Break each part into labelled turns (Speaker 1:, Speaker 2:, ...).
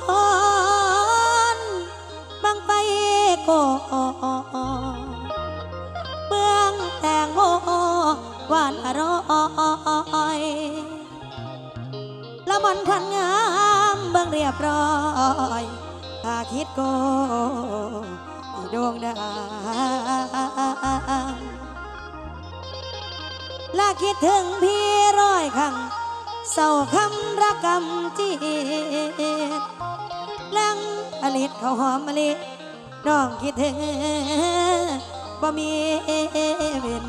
Speaker 1: ทอนบังไฟก่อเบื้องแตงโมหวานอร่อยละมันขันงามเบื้องเรียบร้อยตาคิดโกดวงดาวและคิดถึงพี่ร้อยครั้ง เศร้าคำระกำจีนั่งะลิเขาหอมมะลิน้องคิดถึงบ่มีเว้น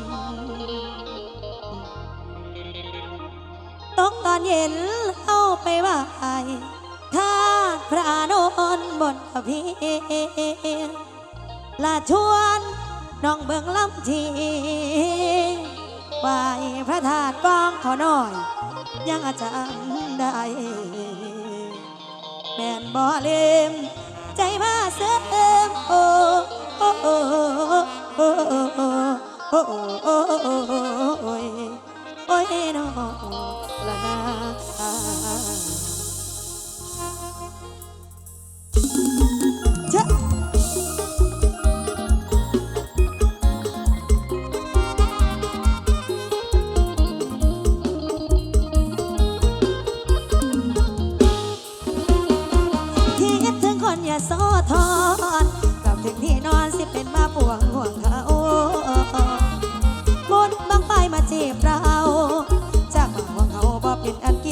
Speaker 1: ตกตอนเย็นเอาไปว่าไอท่าพระนนบนกระพีลาชวนน้องเบิ่งลำทีไหวพระธาตุกองขอหน่อย ยังจำได้ แม่นบ่เลมใจว่าเสื่อมโอ้โอ้โอ้โอ้โอ้โอ้โอ้โอ้โอ้ยโอ้ยน้องละนา Thank you. Aki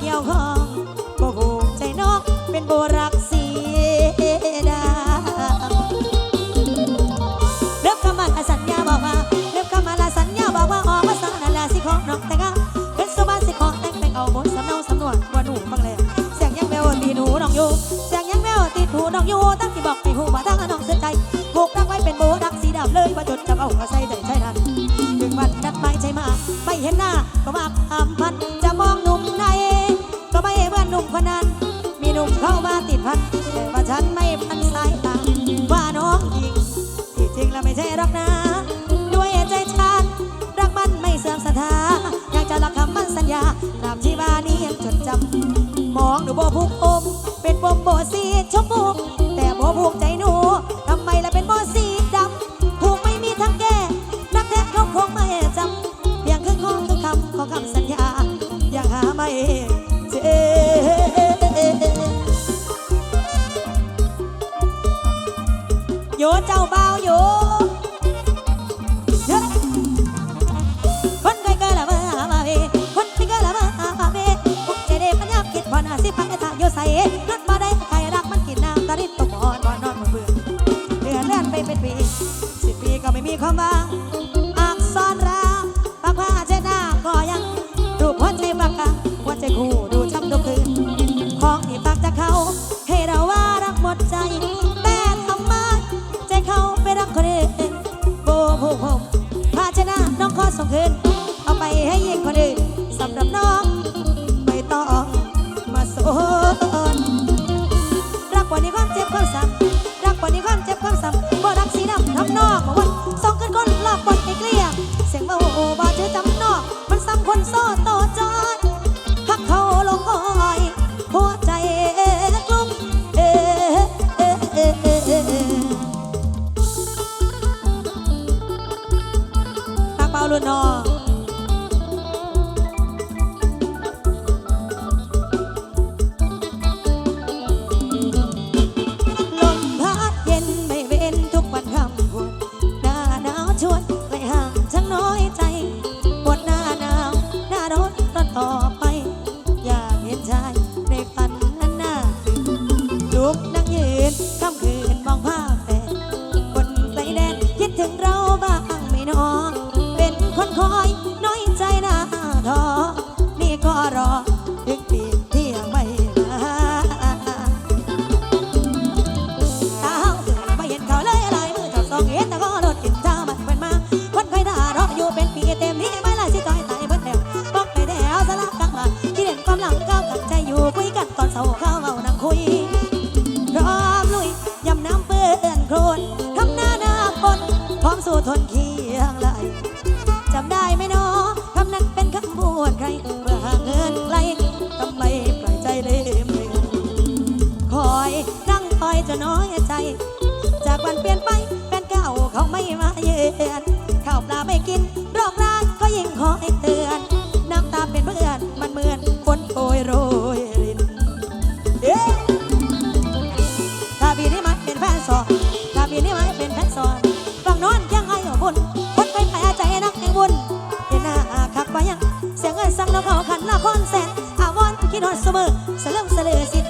Speaker 1: เกี่ยวข้องบ่บูใจน้องเป็นโบรัก สัญญาตามที่บ้านนี้ยังจดจำมองหนูโบผุกอม เป็นปมโบสีชมพู ละครแสนอาวอนคิดฮอดเสมอสะเลิมเสะเลสิ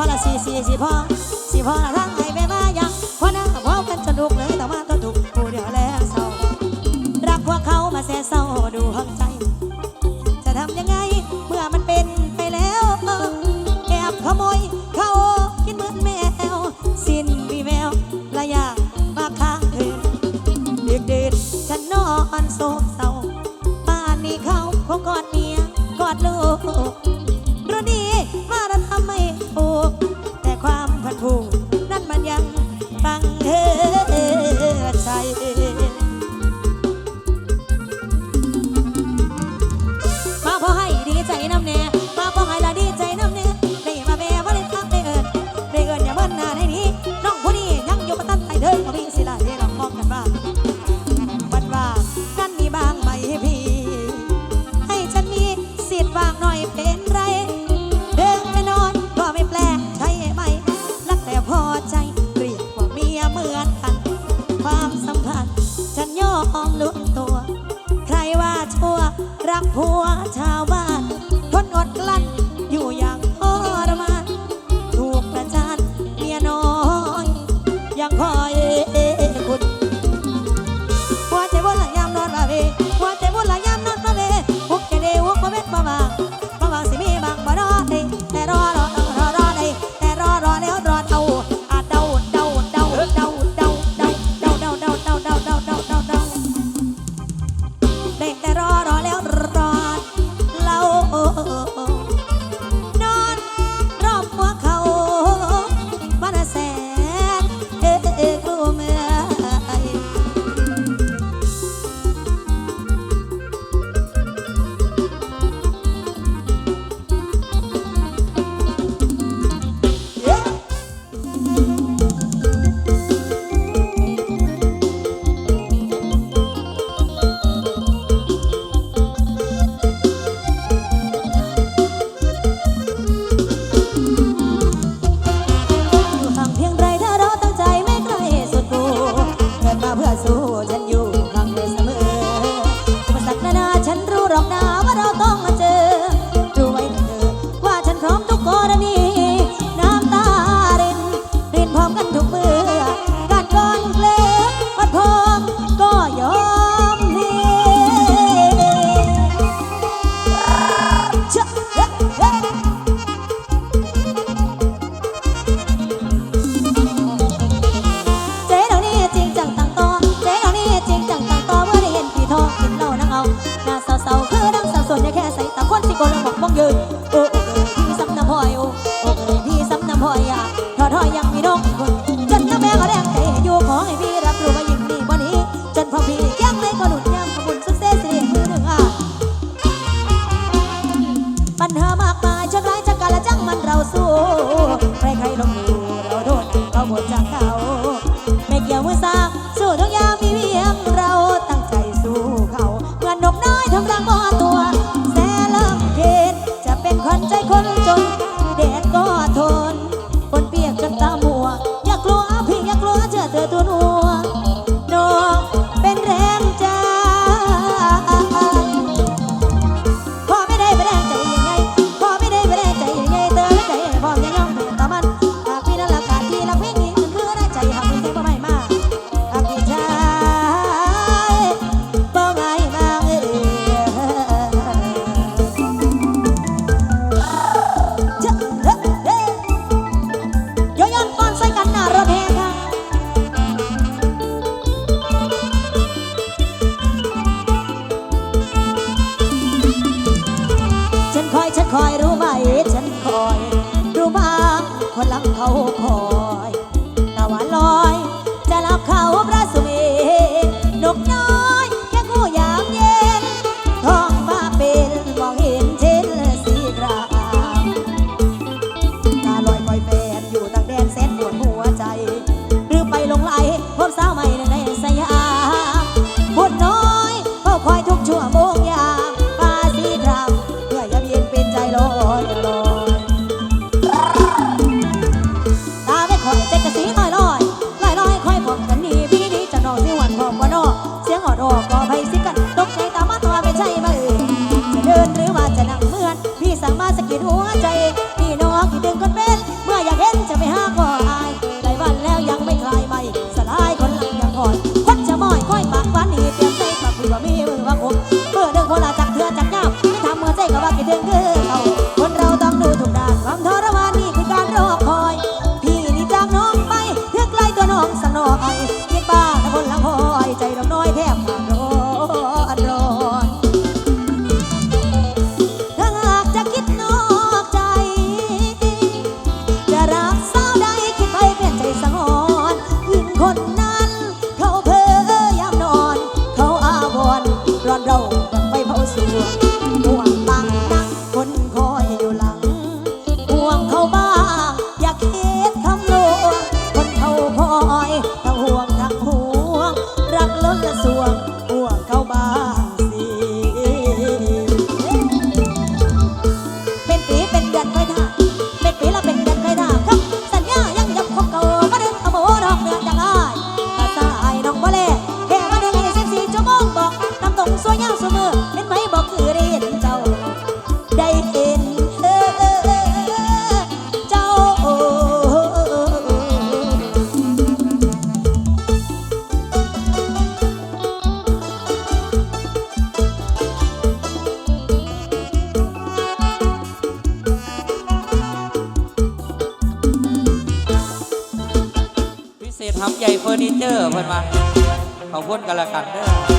Speaker 1: พ่อละสี่สี่สี่พ่อสี่พ่อละทั้งไห้ไปมายังพ่อหน้าพ่อกันสนุกเลยแต่ว่า Silat. เฟ
Speaker 2: อร์นิเจอร์เพิ่นมาขอบคุณกันละกันเด้อ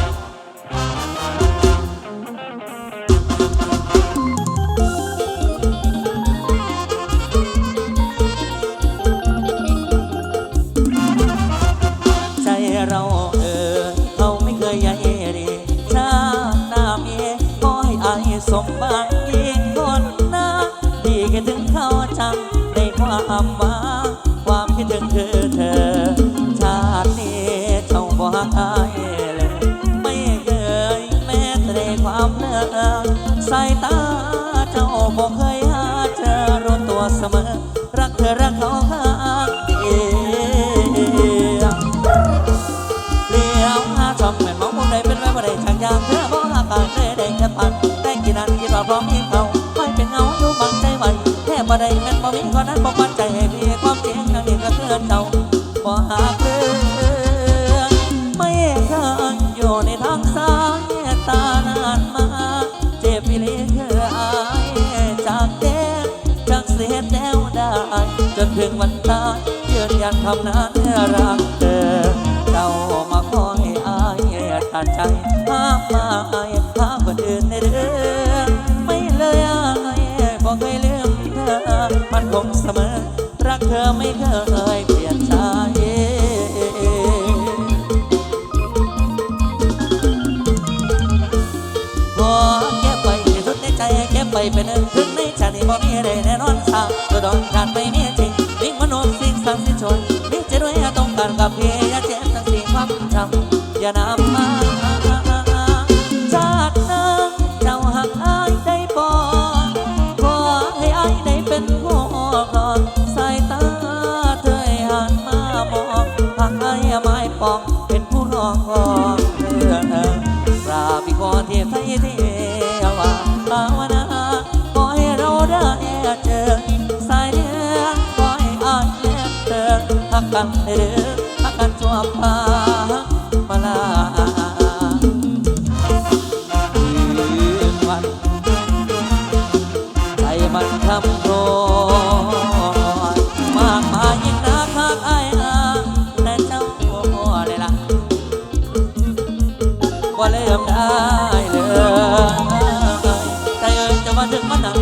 Speaker 2: บ่เคยหาเจอรู้ตัวเสมอ รักเธอรักเขาหากเดียวเลี้ยวหาช่องแม่นมองมุมใดเป็นไว้บ่ได้ช่างยามเธอบ่หาปากได้ได้แค่ปันได้กี่นันคิดว่าพร้อมมีเขาไม่เป็นเงาอยู่บังใจวันแค่บ่ได้แม่นบ่มีคนนั้นบ่มั่นใจให้พี่ ถึงวันตายยืนยันคำนั้นรักเธอเจ้ามาขอให้อายตัดใจห้ามมาอายหาคนอื่นในเรื่องไม่เลยอายบอกเคยลืมเธอมันคงเสมอ รักเธอไม่เคยเปลี่ยนใจขอเก็บไว้ที่สุดในใจเก็บไว้เป็นหนึ่งถึงในชาตินี้บ่มีอะไรแน่นอนสาตัวดอนชาติไม่มี อย่านำมาชาตินั้นเจ้าหักอายได้บ่ขอให้อายได้เป็นผู้กอดสายตาเธอหันมามองหักอายไม่ปองเป็นผู้รองของเธอกราบอีกขอเทียบไทยเทวาภาวนาขอให้เราได้เจอสายเดือนขอให้อายและเธอหักกันเด้อ ว่าเริ่มได้เลยใจเอ่ยจะมาถึงมันหนัก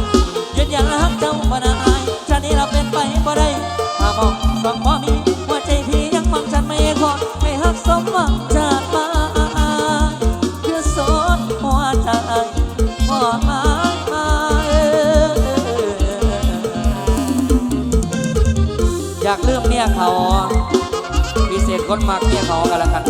Speaker 2: ยืนยันรักเจ้าบ่ได้ชาตินี้เราเป็นไปบ่ได้มามองสองพ่อมีหัวใจพี่ยังมองฉันไม่ขอไม่หักสมหวังชาติมาคือโสดหัวใจพ่อมาอยากเลืมเมียเขาพิเศษคนมักเมียเขากันละกัน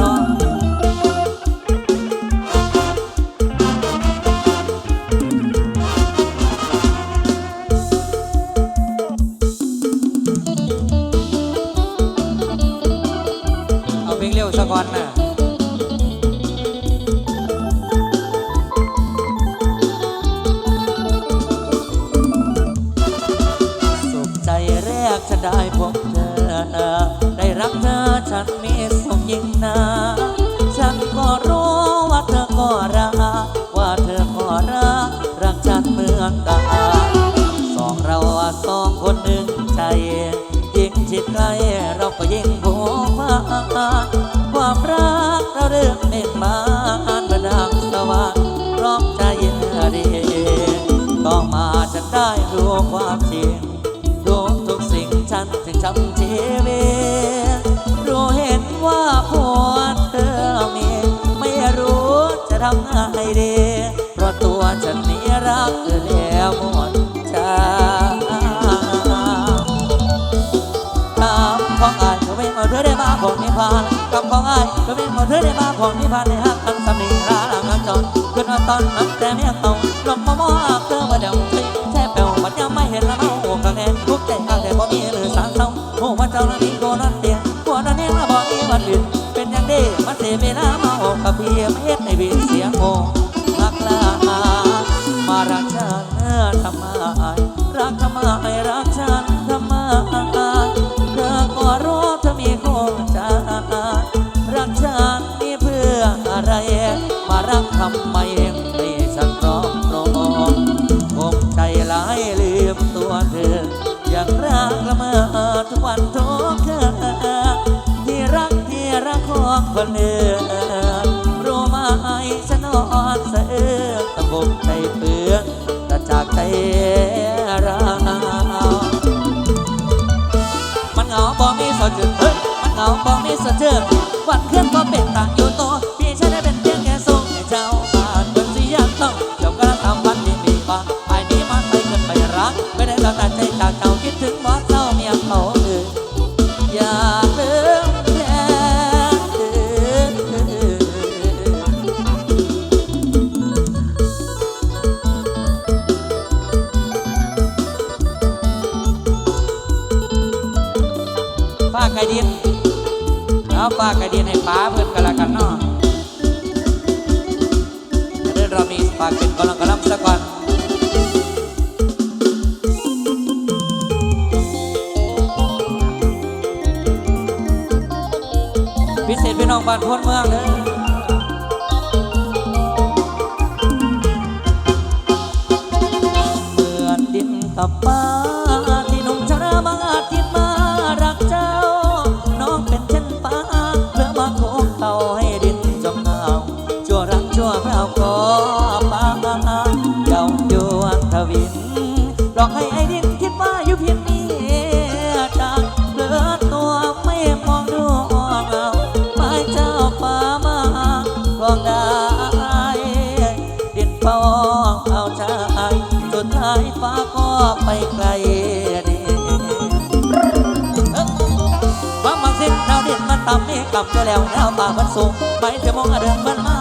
Speaker 2: ทำไงดีเพราะตัวฉันนี้รักเธอแล้วหมดใจคำของอายก็ไม่หมดเธอได้มาของนิพพานคำของอายก็ไม่หมดเธอได้มาของนิพพานในหักทั้งสำนีราลังอักจรขึ้นมาตอนนั้นแต่เมียเอาลงมามองเธอมาเดา คนเนื้อรู้ไหมฉันอดเสือกตะบกใจเปื้อนตะจากใจเรามันเหงาบ่มีสดจืดมันเหงาบ่มีสดจืดวันเคลื่อนบ่เป็น กับเจ้าแล้วแล้วตาบันสูงไปเที่ยวมองเดินมันมา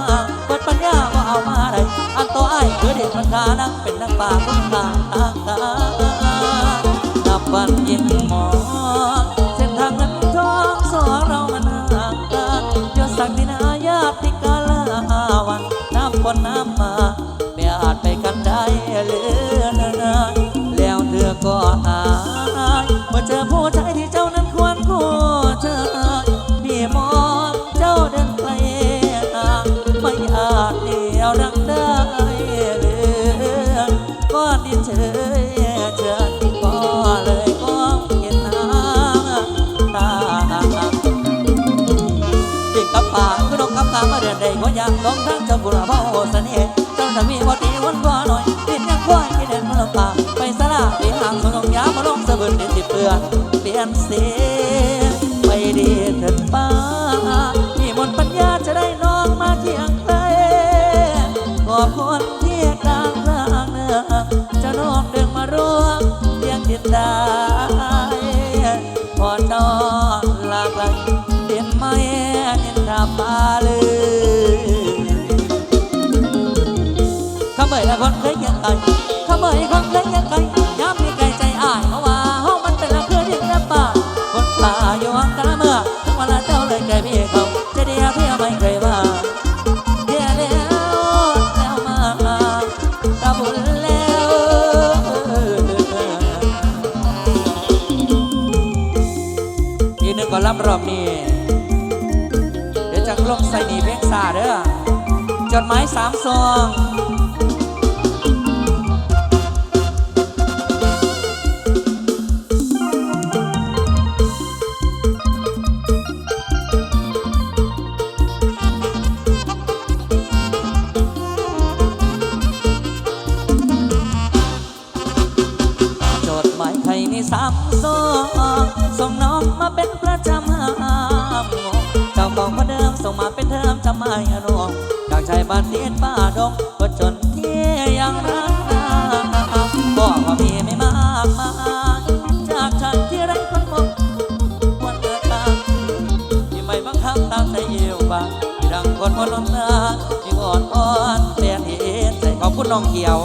Speaker 2: เปิดปัญญาก็เอามาไรอันตัวไอ้เกิดเด็กมันทานักเป็นนักป่า นสิเปื่อเปลี่ยนเสียไปดีถิดป้านี่มนปัญญาจะได้น้องมาเที่ยงใครขอบคนที่กลางกลางเนื้อจะน้องเดินมาร่วมเที่ยงติดตายพอนอนหลับไปลเด่นไม่นินทาปาเลยขมยละคนเคยยังไงขมยคนเคย จดหมายสามซองสามซองส่งน้องมาเป็นประจำห้ามเจ้าของคนเดิมส่งมาเป็นเทอมจะไม่รม ชายบ้านเทียนป้าดงก็จนเทียยังรักนาบอกว่ามีไม่มากมายจากฉันที่ไร้คนมองควรเกิดบ้างที่ไม่บังคับตามใจเอวบางที่ดังคนพอาลมนาที่อ่อนอ่อนแสนเห็นใจขอบคุณน้องเขียว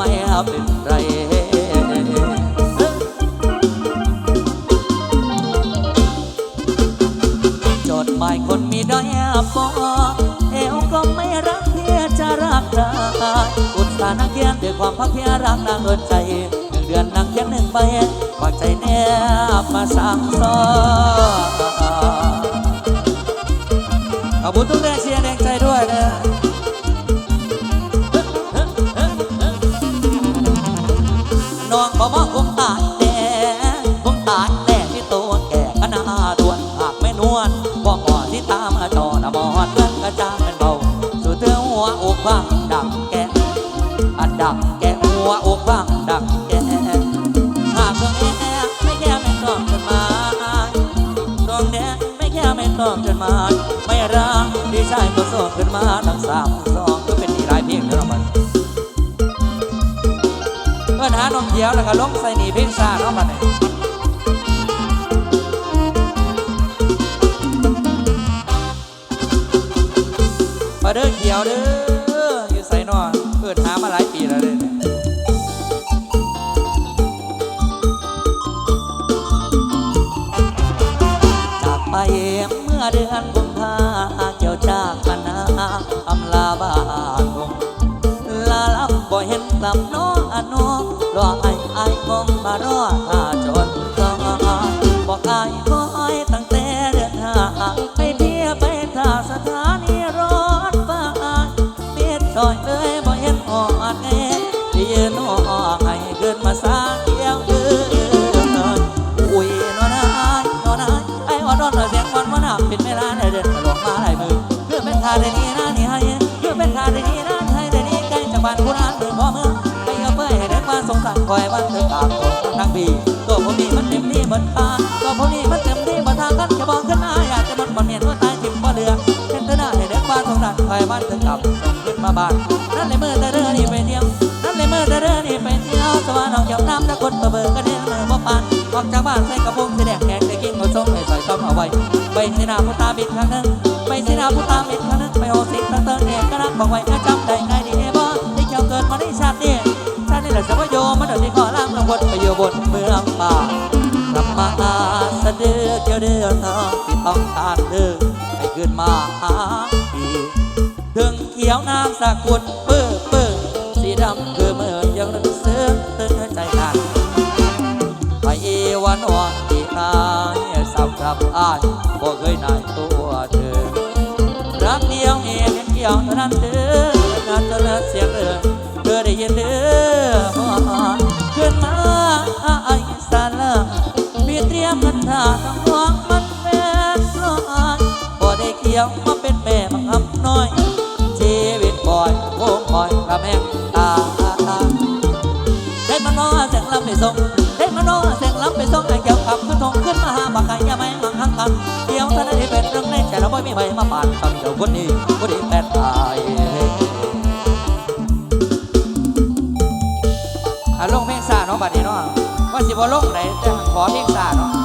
Speaker 2: ม่เป็นไรจดหมายคนมีด้อยปอเอวก็ไม่รักเพียจะรักได้อุตส่าห์นักเขียนด้วยความพักเพียรักนางเอินใจเดือนนักเขียนหนึ่งไปฝากใจแนบมาสั่งสอขอบคุณทุกแรง ที่ชายก็โซ่ขึ้นมาทั้งสามสองก็เป็นดีหลายเพลงเด้อมันเพื่อนหานมเขียวแล้วก็ลงใส่หนีเพลงซาเนาะบันี้มาเด้อเขียวเด้ออยู่ใส่นอนเปิดหามาหลายปีแล้วเด้อเนี่ยจากไปเมื่อเดือน บ้างลาลับบ่เห็นกลับน้องอน้องรอไอ้ไอ้งงมารอถ้าจนก็บอกไอ้คอยตั้งแต่เดือนห้าไปเที่ยวไปท่าสถานีรถไฟเมียดซอยเอ้ยบ่เห็นอ่อนแอที่ยืนอ่อให้เกินมาสาเดียวเอ้ยอุ้ยนอนนายนอนนายไอ้อ่อนนอนเสียงวันวันหักเป็นเวลาได้เดินตลอด ปีตัวผมนี่มันเต็มที่หมดตาตัวผมนี่มันเต็มที่หมดทางกันจะบอกขึ้นมาอยากจะมันบ่เมียนว่าตายทิมบ่เรือเป็นเธอหน้าให้เด็กมาสงสารคอยวันเธอกลับส่งขึ้นมาบ้านนั่นเลยมือแต่เรือนี่ไปเที่ยวนั่นเลยมือแต่เรือนี่ไปเที่ยวสว่านเอาเกี่ยวน้ำตะกดเบอร์เบอร์ก็เด้งเลยบ่ปานออกจากบ้านใส่กระโปรงสีแดงแขกได้กิ้งเอาส่งให้ใส่ต้อมเอาไว้ไปสินาพุตาบิดครั้งหนึ่งไปสินาพุตาบิดครั้งหนึ่งไปโอสิตั้งเติร์เอกก็รักบอกไว้จำได้ไงดีบ่ที่เกี่ยวเกิดมาในชาตินี้ชาตินี้แหละจะว่าโยมาเดินที่อล่างลงบนไปอยู่บนเมืองป่ากลับมาอาสะดือเกี่ยวเดือดที่ต้องการเดินให้ขึ้นมาหาอีกถึงเขียวน้ำสากุลเปื้อเปื้อสีดำคือเมื่อยังรึกซึ้งตึงใจกันไปเอวันอ่อนที่ตายสำหรับอ้ายบ่เคยนาย ส่งเด็กมันน้อเสียงล้ำไปส่งไอ้เกี่ยวขับขึ้นทงขึ้นมาหาบักไก่ยาไม่มังหังคันเกี่ยวท่านนี้เป็นเรื่องในใจเราไม่มีใบมาปานคำเดียวคนนี้คนนี้แปดตายอะลงเพลงซาเนาะบัดนี้เนาะว่าสิบ่ลงไหนแต่ขอเพลงซาเนาะ